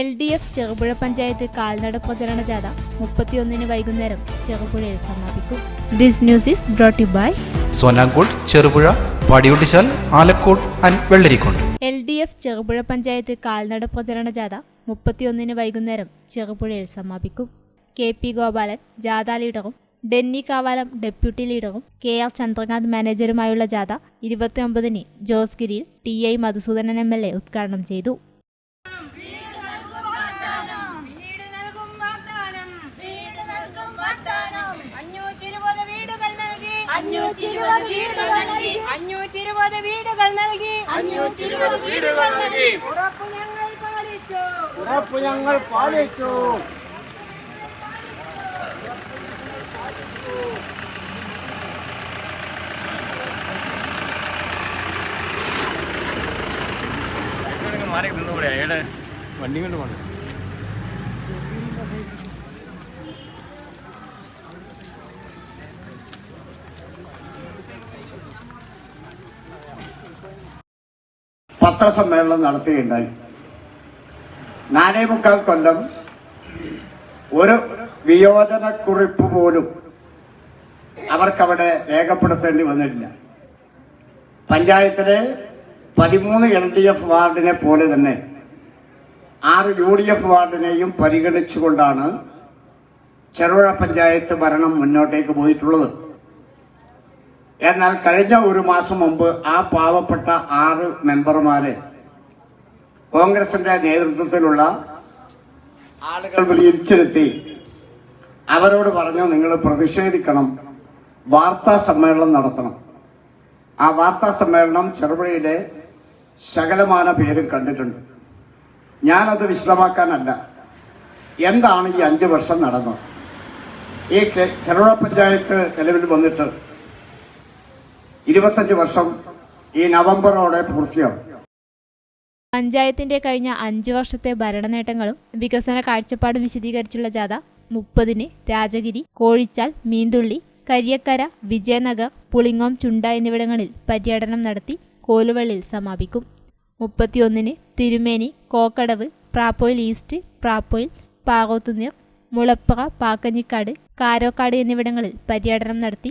L D F Cherupuzha panchayat കാൽനട പ്രചരണ ജാഥ മുപ്പത്തിയൊന്നിന് വൈകുന്നേരം ചെറുപുഴയിൽ സമാപിക്കും. This news is brought by Sonankode Cherupuzha Padiyottuchal Alakode and Vellarikode. L D F Cherupuzha panchayat കാൽനട പ്രചരണ ജാഥ മുപ്പത്തിയൊന്നിന് വൈകുന്നേരം ചെറുപുഴയിൽ സമാപിക്കും. കെ പി ഗോപാലൻ ജാഥ ലീഡറും ഡെന്നി കാവാലം ഡെപ്യൂട്ടി ലീഡറും കെ ആർ ചന്ദ്രകാന്ത് മാനേജറുമായുള്ള ജാഥ ഇരുപത്തിയൊമ്പതിന് ജോസ് ഗിരിയിൽ T I Madhusoodanan M L A ഉദ്ഘാടനം ചെയ്തു വീട് നൽകും വാഗ്ദാനം വീട് നൽകും വാഗ്ദാനം അഞ്ഞൂറ്റിരുപത് വീടുകൾ നൽകി അഞ്ഞൂറ്റിരുപത് വീടുകൾ നൽകി. അഞ്ഞൂറ്റിരുപത് വീടുകൾ നൽകി. അഞ്ഞൂറ്റിരുപത് വീടുകൾ നൽകി. ഉറപ്പ് ഞങ്ങൾ പാലിച്ചു. ഉറപ്പ് ഞങ്ങൾ പാലിച്ചു. മാറി നിന്നുകൂടെ അയാൾ വണ്ടി കൊണ്ട് പോകണം പത്രസമ്മേളനം നടത്തുകയുണ്ടായി. നാലേ മുക്കാൽ കൊല്ലം ഒരു വിയോജനക്കുറിപ്പ് പോലും അവർക്കവിടെ രേഖപ്പെടുത്തേണ്ടി വന്നിട്ടില്ല. പഞ്ചായത്തിലെ പതിമൂന്ന് എൽ ഡി എഫ് വാർഡിനെ പോലെ തന്നെ ആറ് യു ഡി എഫ് വാർഡിനെയും പരിഗണിച്ചുകൊണ്ടാണ് ചെറുപുഴ പഞ്ചായത്ത് ഭരണം മുന്നോട്ടേക്ക് പോയിട്ടുള്ളത്. എന്നാൽ കഴിഞ്ഞ ഒരു മാസം മുമ്പ് ആ പാവപ്പെട്ട ആറ് മെമ്പർമാരെ കോൺഗ്രസിന്റെ നേതൃത്വത്തിലുള്ള ആളുകൾ വിളിച്ചിരുത്തി അവരോട് പറഞ്ഞു നിങ്ങൾ പ്രതിഷേധിക്കണം വാർത്താ സമ്മേളനം നടത്തണം. ആ വാർത്താ സമ്മേളനം ചെറുപുഴയിലെ ശകലമാന പേരും കണ്ടിട്ടുണ്ട്. ഞാനത് വിശദമാക്കാനല്ല. എന്താണ് ഈ അഞ്ചു വർഷം നടന്നത്? ഈ ചെറുപുഴ പഞ്ചായത്ത് നിലവിൽ വന്നിട്ട് ഇരുപത്തഞ്ച് വർഷം ഈ നവംബറോടെ പൂർത്തിയാവും. പഞ്ചായത്തിന്റെ കഴിഞ്ഞ അഞ്ചു വർഷത്തെ ഭരണനേട്ടങ്ങളും വികസന കാഴ്ചപ്പാടും വിശദീകരിച്ചുള്ള ജാഥ മുപ്പതിന് രാജഗിരി കോഴിച്ചാൽ മീന്തുള്ളി കരിയക്കര വിജയനഗർ പുളിങ്ങോം ചുണ്ട എന്നിവിടങ്ങളിൽ പര്യടനം നടത്തി കോലുവള്ളിൽ സമാപിക്കും. മുപ്പത്തിയൊന്നിന് തിരുമേനി കോക്കടവ് പ്രാപ്പോയിൽ ഈസ്റ്റ് പ്രാപ്പോയിൽ പാകോത്തുനീർ മുളപ്പുറ പാക്കഞ്ഞിക്കാട് കാരോക്കാട് എന്നിവിടങ്ങളിൽ പര്യടനം നടത്തി